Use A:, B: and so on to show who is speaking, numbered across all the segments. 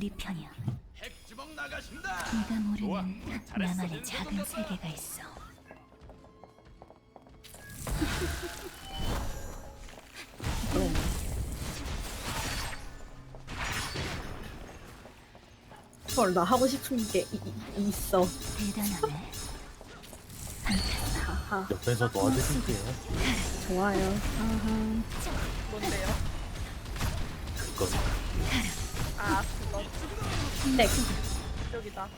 A: 우리 편이야.
B: 핵주먹 나가신다.
A: 네가 모르는.
B: 잘했어.
A: 나만의 작은 세계가 있어.
C: 헐, 나 하고 싶은 게 이, 이, 있어.
A: 대단하네.
D: 옆에서 도와드릴게요.
C: 좋아요.
E: 뭔데요?
D: 그거
E: 아 그거
C: 네.
E: 여기다.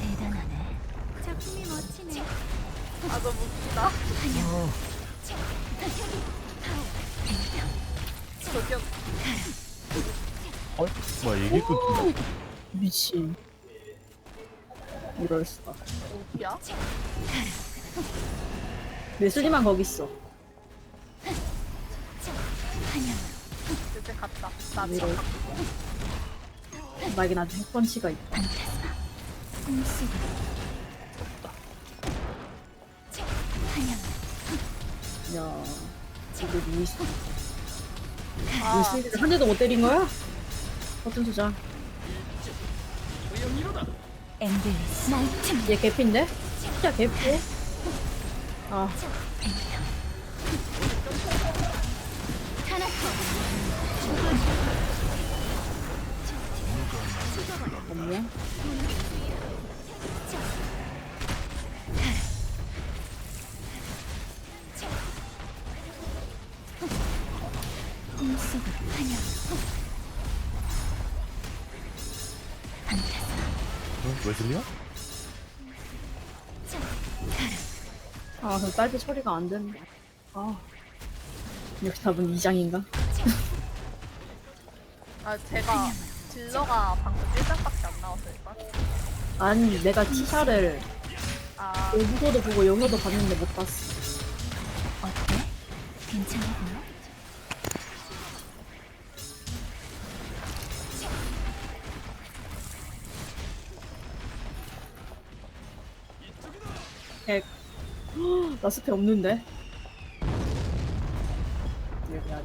A: 대단하네. 작품이 멋지네.
E: 아 너무 웃기다. 저기요.
D: 어? 뭐야 이게 끝이야?
C: 미친. 이럴 수가.
E: 어디야?
C: 웨슬리만 거기 있어.
E: 이제 갔다. 나
C: 이럴
E: 지금.
C: 나에겐 아직 핵펀치가 있다. 야, 이거 루이스.
E: 아
C: 루이스를 한 대도 못 때린 거야?
A: 엠블리스 나이트.
C: 얘 개피인데? 진짜 개피? 아,
D: 응? 왜 들려?
C: 아, 그 딸기 처리가 안 되네. 아. 역시 답은 이장인가?
E: 아 제가 딜러가 방금 1장밖에 안 나왔을까?
C: 아니, 내가 티샤를
E: 아
C: 외국어도 보고 영어도 봤는데 못 봤어.
A: 어때? 괜찮아 보여?
C: 개. 나 스페 없는데? 아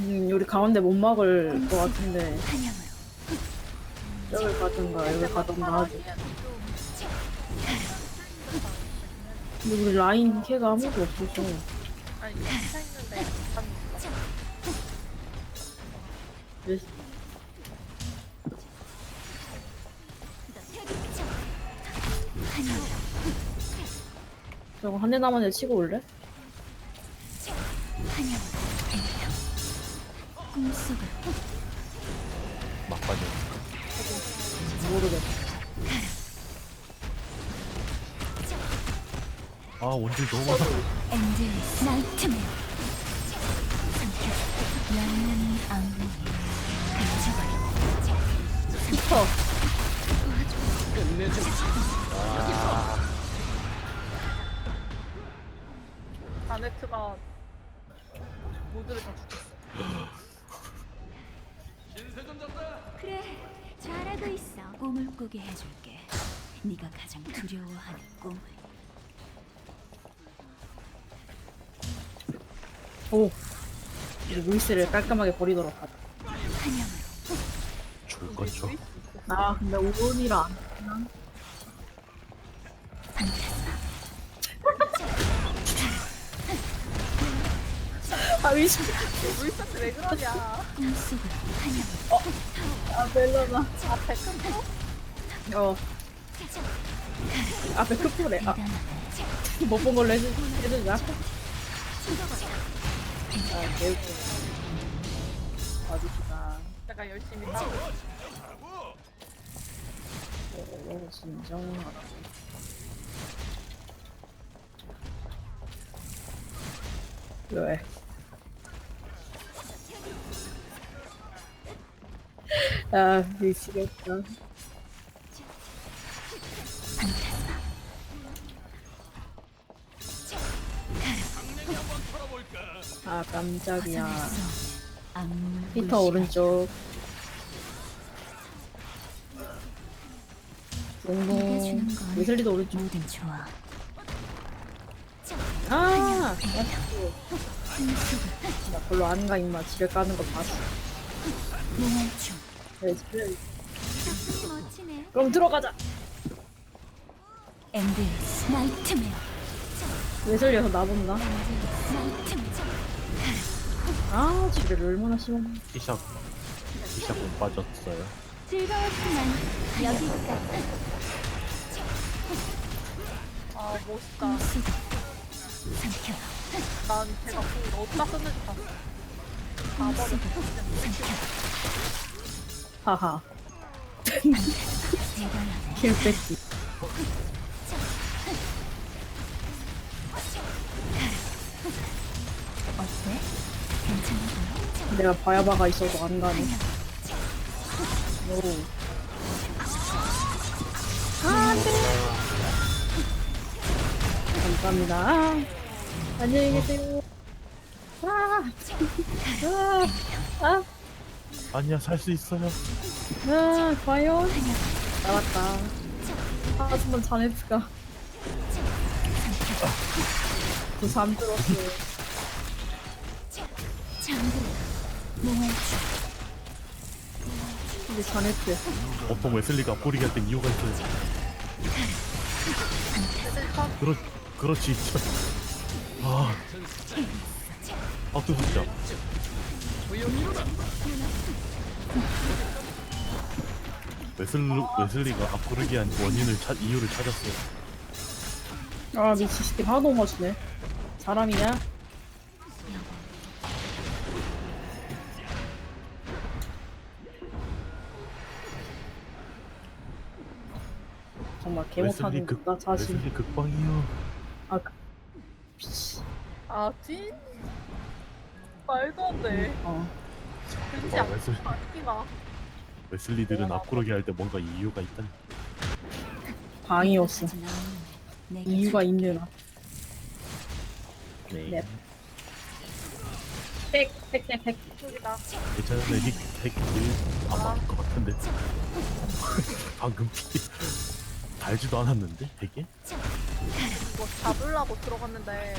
C: 음, 우리 가운데 못 막을 것 같은데. 여기 가든가, 여기 가든가 하지. 근데 우리 라인 캐가 아무도
A: 환영으로.
C: 저거 한 대 남았는데 치고 올래? 모르겠어.
D: 아 원딜 너무 많아.
A: 엔젤리스 나이트메어. 성격. 영원히.
C: 피터.
E: 자네트
A: 꿈을 꾸게 해줄게. 네가 가장 두려워하는 꿈을.
C: 오. 루이스를 깔끔하게 버리도록 하자.
D: 죽을 거죠.
C: 아, 근데 오온이라 안 되나?
A: 판타스마.
C: 아, 루이스.
E: 루이스한테 왜 그러냐?
A: 꿈속으로 환영으로.
C: 아.
E: 앞에 큰 거?
C: 어. 앞에 크포래. 아. 못 본 걸로 해주, 해주자. 아, 개웃겨. 어디가.
E: 내가 열심히 싸우고
C: 어, 진정하다. 왜? 아, 미치겠다. 깜짝이야. 피터
A: 볼
C: 오른쪽. 롱롱.
A: 주는 건
C: 웨슬리도 오른쪽.
A: 뭐든 좋아.
C: 아! 맞고.
A: 꿈속으로
C: 나 별로 안 가 임마 지뢰 까는 거 봤어
A: 멋지네
C: 그럼 들어가자
A: 엠비스 나이트메어
C: 왜 설려서 나본다
A: 나이트메어
C: 아 지뢰를 얼마나 심었나
D: 티샷 티샷 못 빠졌어요
A: 즐거웠지만 여기까지
E: 아 멋있다.
A: 삼켜
E: 난 제가 그걸 어디다 썼는지 봤어. 다 버렸어.
C: 하하 킬 뺏기
A: 어때?
C: 내가 바야바가 있어서 안 가네. 오. 감사합니다. 아, 안녕히 계세요. 아, 아, 아,
D: 아니야 살 수 있어요.
C: 아, 과연? 나왔다. 하지만 자네트가. 그 잠들었어요 근데 자네트
D: 보통 웨슬리가 뿌리게 할땐 이유가 있어요. 그렇 그렇지 참. 아. 진짜 웨슬리, 웨슬리가 앞구르기 한 원인을 찾 이유를 찾았어요.
C: 아 미치 새끼 하나도 못 맞추네. 사람이냐? 개
D: 웨슬리
C: 못하는 극나 자신
D: 웨슬리 극방이요
C: 아 그-
E: 아 진? 말도 안 돼.
C: 어
D: 아,
E: 않
D: 웨슬리
E: 않기가.
D: 웨슬리들은 앞구르기 할 때 뭔가 이유가 있다니
C: 방이었어 이유가 있느라
D: 네
C: 네. 팩 팩 팩 팩
E: 저기다.
D: 괜찮은데 핵핵일 아마 할것 같은데 방금 피 달지도 않았는데 되게?
E: 이거 잡으려고 들어갔는데.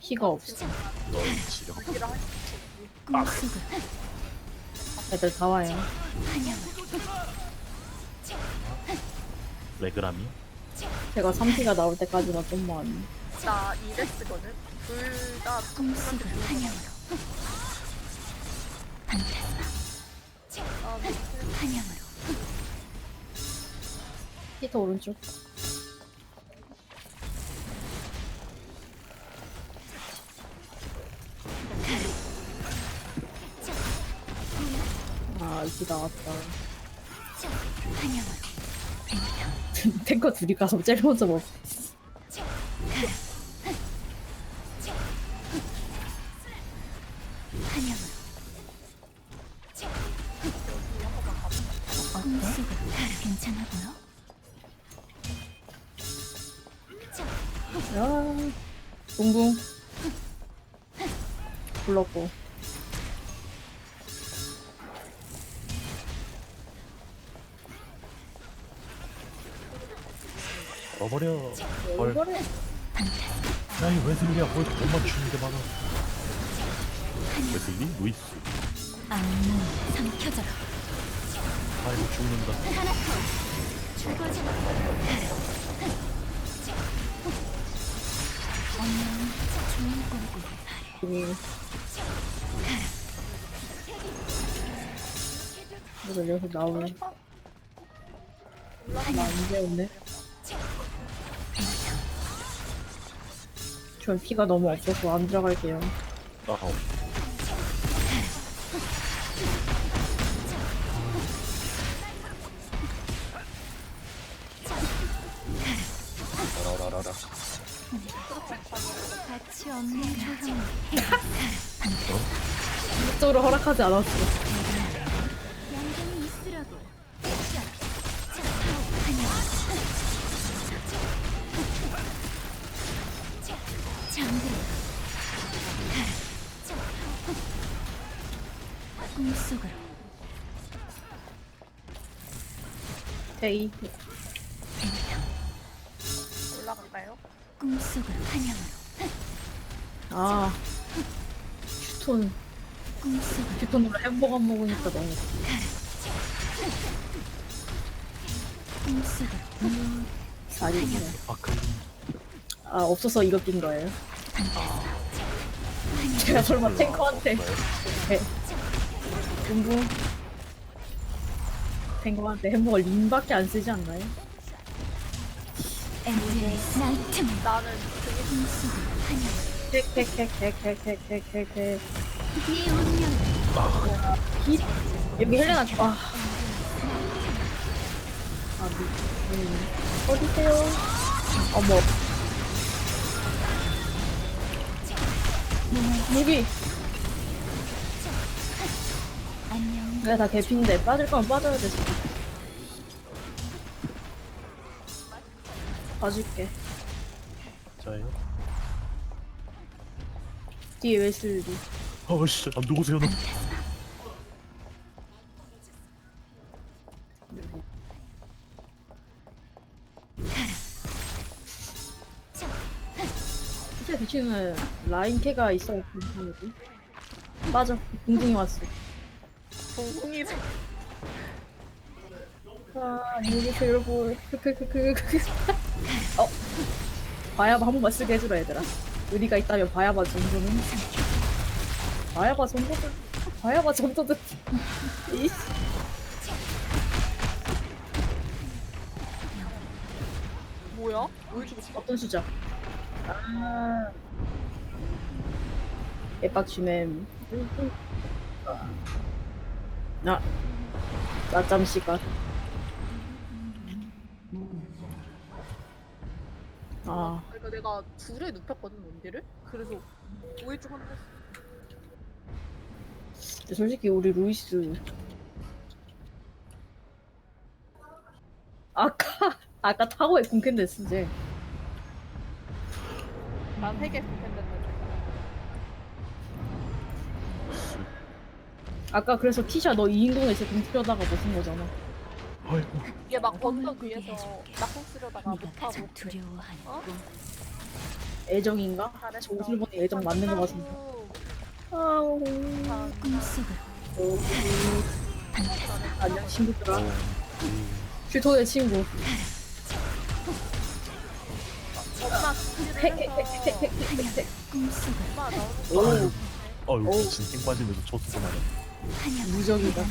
C: 피가 없어.
D: 너의 지령.
A: 꿈속으로
C: 애들 다 와요.
D: 레그람이
C: 제가 3피가 나올 때까지만 좀만
E: 나 이레스거든. 둘다
A: 꿈속으로 환영으로 판타스마
E: 아, 미친.
A: 환영으로
C: 히터 오른쪽. 아 이게 나왔다. 탱커 둘이 가서 제일 먼저 먹
D: 넣어버려. 헐. 야이 웨슬리야 뭘못 맞추는 게 많아. 웨슬리? 루이스.
A: 악몽 삼켜져라
D: 아이고 죽는다.
A: 하나 좋은
C: 이 이거 여기서 나오네. 나안 배웠네 전 피가 너무 없어서 안 들어갈게요.
D: 아 라라라라
A: 가치 없는 가정
C: 이쪽으로 허락하지 않았어 헤이.
E: 올라갈까요?
A: 꿈속으로 환영으로
C: 아. 휴톤.
A: 꿈속으로
C: 휴톤으로 햄버거 먹으니까 너무.
A: 꿈속으로
C: 살이네
D: 아까
C: 아 없어서 이거 낀 거예요? 제가 설마 탱커한테. 네. 공부 탱커한테 햄버거 림밖에 안 쓰지 않나요?
A: 엔드의 나이트메어
E: 나는 그게
A: 꿈속으로 하늘
C: 캐캐캐캐캐캐캐캐
A: 네 운명
C: 히 여기 헬레나 아. 아, 미, 음. 어디세요? 어머. 무기. 내가 다 개피인데 빠질 거면 빠져야 돼. 지금. 봐줄게.
D: 자요.
C: 뒤에 웨슬리.
D: 아씨, 안 누구세요 너?
C: 진짜 대신은 라인 캐가 있어야 괜찮지. 빠져. 공중이 왔어.
E: 동공이
C: 아, 안녕히 계세요, 여러분. 어. 바야바 한 번만 쓰게 해주라, 얘들아. 의리가 있다면 바야바 정도는. 바야바 정도는. 바야바 정도는. 이씨.
E: 뭐야? 왜 죽었어?
C: 어떤 수작? 아. 애빡치맨. 나. 낮잠 시간. 아.
E: 그러니까 내가 둘에 눕혔거든 원딜을. 그래서 오해중 한번 했어.
C: 근데 솔직히 우리 루이스 아까 아까 타고에 됐어 이제
E: 난세개 했는데.
C: 아까 그래서 티샤 너 2인공에서 궁치려다가 벗은 거잖아
D: 아이고.
E: 이게 막 번쩍
A: 어머니
E: 위에서. 낙공 쓰려다가
A: 네가
E: 못하고
A: 가장 두려워하는
E: 어?
A: 꿈
C: 애정인가?
E: 잘했어.
C: 옷을 보니 애정 맞는 거 같은데 아우
A: 꿈속으로
C: 안녕 친구들아
D: 어,
C: 슈토의 친구
E: 엄마
C: 헤헤헤헤헤헤헤
A: 꿈속으로
E: 엄마 나오는
C: 오
D: 아이고. 아유,
C: 어우.
D: 미친 힘 빠지면서 초수가 많아.
C: 무적이다.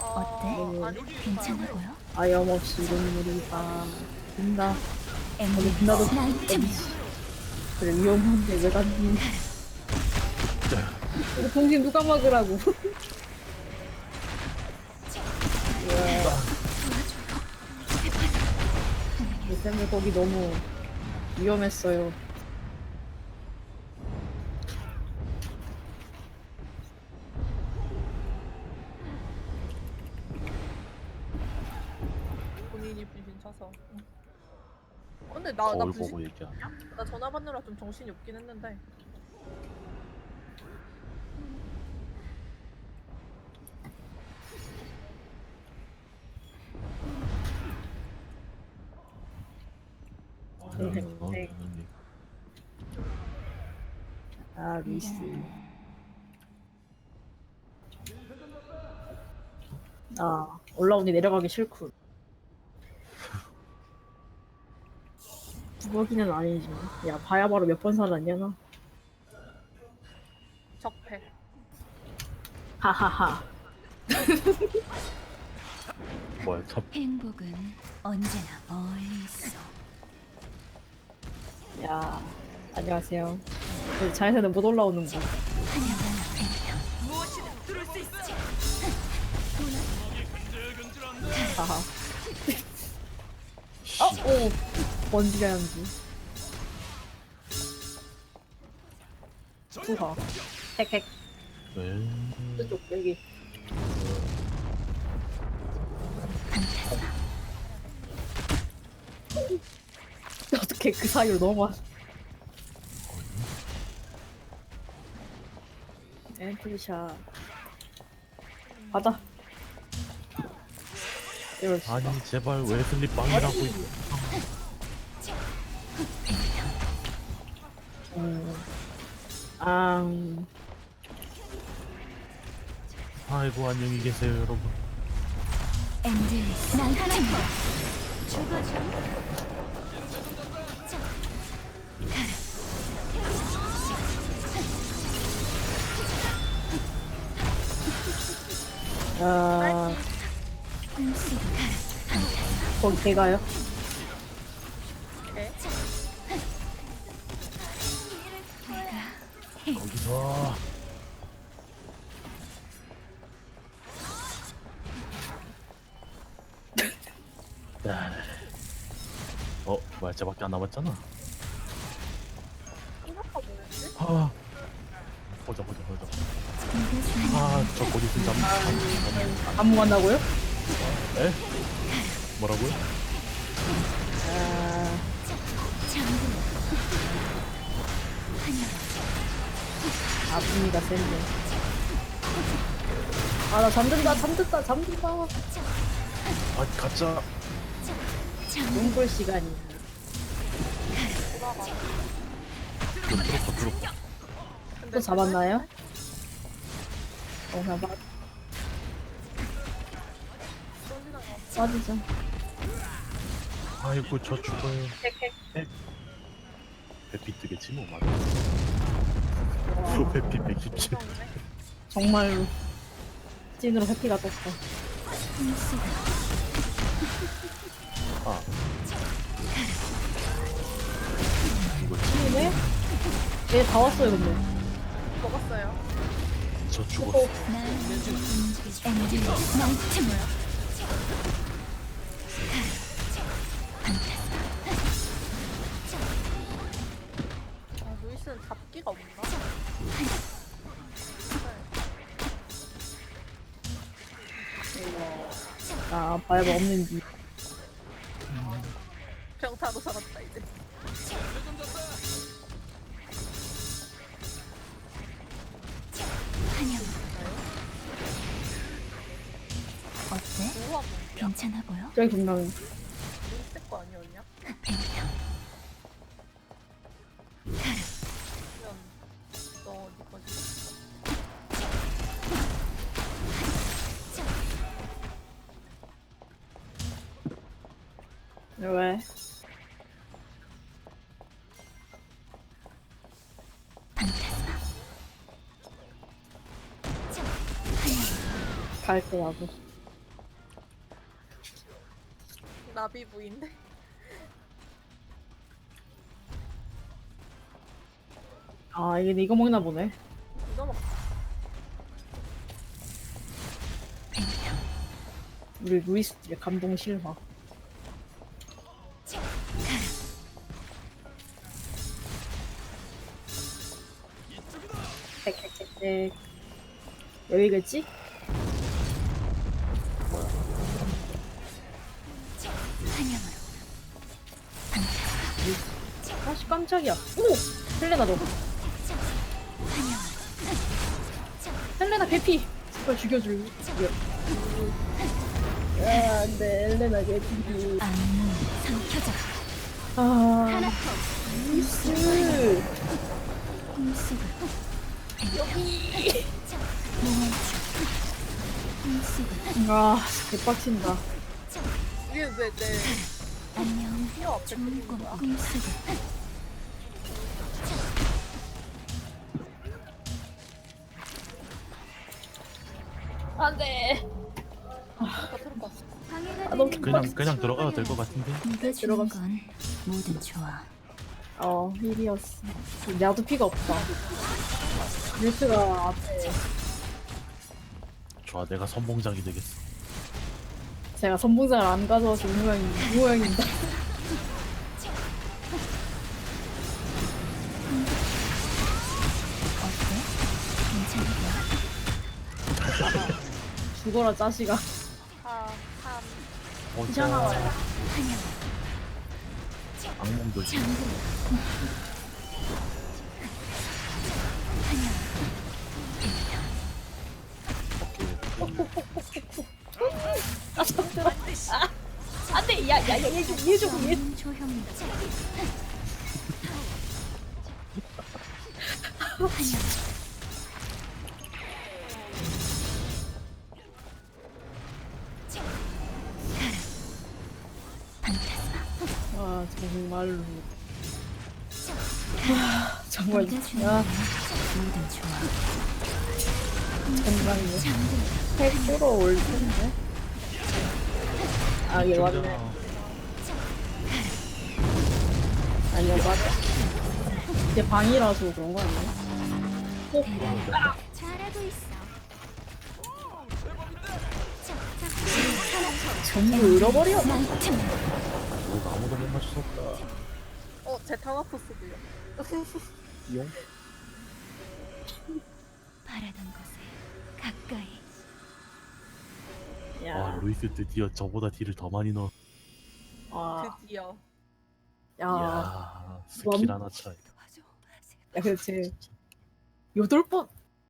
A: 어때?
E: 어, 아니
A: 괜찮아 보여?
C: 아염 없이 눈물이 다. 든다.
A: 엔드의
C: 나도
A: 나이트메어.
C: 그래 위험한데 왜 갔니? 이거 동심 누가 먹으라고? 이 때문에 거기 너무 위험했어요
E: 나, 나
D: 거울
E: 분신
D: 보고 얘기하네.
E: 나 전화 받느라 좀 정신이 없긴 했는데
C: 네,
D: 어,
C: 네. 아 미스 아 올라오니 내려가기 싫군 부거기는 아니지 야 봐야 바로 몇 번 살았냐 너?
E: 적폐.
C: 하하하.
D: 뭐야, 참.
A: 행복은 언제나 멀리 있어.
C: 야 안녕하세요. 그 자연에는 못 올라오는 거. 하하. 어? 오 번지가 연지. 투하 핵핵
D: 네.
C: 저쪽 여기. 어떻게 그 사이로 넘어와? 앰플샷. 받아. 이럴 수가.
D: 아니 제발 웨슬리 빵이라고
C: 음. 아,
D: 아이고 안녕히 계세요 여러분
A: 엔젤리스 난 하나 죽어줘
C: 아, 거기 제가요?
D: 쟤밖에 안 남았잖아? 아 보자 보자 보자
A: 이것은
D: 아저 거기 진짜 잠
C: 안무 간다고요?
D: 에? 뭐라고요?
C: 아, 아픔이가 센데. 아, 나 잠든다, 잠든다, 잠든다.
D: 아 가짜
C: 눈볼 시간이야.
D: 좀 들었어 들었어
C: 또 잡았나요? 어, 그냥 빠, 빠지죠.
D: 아이고 저 죽어요 배피 뜨겠지 뭐 맞아 배피 117
C: 정말로. 찐으로 해피가 떴어.
D: 아 이거
C: 찐이네? 얘 다 왔어요, 근데.
E: 먹었어요.
D: 저 죽었어
E: 아, 루이스는 잡기가 없나?
C: 아, 바이브 없는 디.
E: 병타로 살았다 이제.
C: 저기 분명히.
E: 루이스 거 아니었냐?
A: 뱅평
E: 그러면 너 어디 거지?
C: 왜? 갈게, 나도.
E: 나비 부인데.
C: 아, 이게 이거 먹나 보네.
E: 이거 먹.
C: 우리 루이스의 감동 실화. 여기겠지? 아씨 깜짝이야. 오! 헬레나 너. 헬레나 개피. 제발 죽여줄. 죽여. 아, 안 돼 헬레나 개피. 아,
A: 꿈속으로
C: 아, 개빡친다.
A: 안녕 좋은
E: 그린
A: 꿈
E: 거야?
A: 꿈속으로
C: 안돼. 아, 너무
D: 그냥. 그냥 들어가도 될 것 같은데
A: 네가 주는
C: 들어갔어.
A: 건 뭐든 좋아
C: 어, 힐이었어. 나도 피가 없다. 뮤트가 앞에
D: 좋아 내가 선봉장이 되겠어
C: 제가 선봉장을 안 가져와서 이 모양이 이 모양입니다.
A: 어때? 괜찮아 보여?
C: 죽어라 짜식아.
E: 4, 3.
D: 어,
C: 이상 나와요.
A: 환영
D: 악몽 조심
A: 장군
C: 야야야얘좀얘좀얘.
A: 판타스마.
C: 아 정말로 아 정말 야
A: 좋아.
C: 정말로 핵으로 올 텐데 아 얘 왔네 아니야 맞아 얘 방이라서 그런 거 아니야?
A: 잘하고 있어.
C: 전부 잃어버려.
D: 뭐 아무도 못 없다
E: 어, 제 타나토스도요.
D: 용?
A: 바라던 곳에 가까이.
D: 와
C: 야,
D: 루이스 드디어 저보다 딜을 더 많이 넣어
C: 아,
E: 드디어.
C: 야,
D: 이야 스킬
C: 원-
D: 하나 차이.
C: 야, 그렇지. 여덟 번,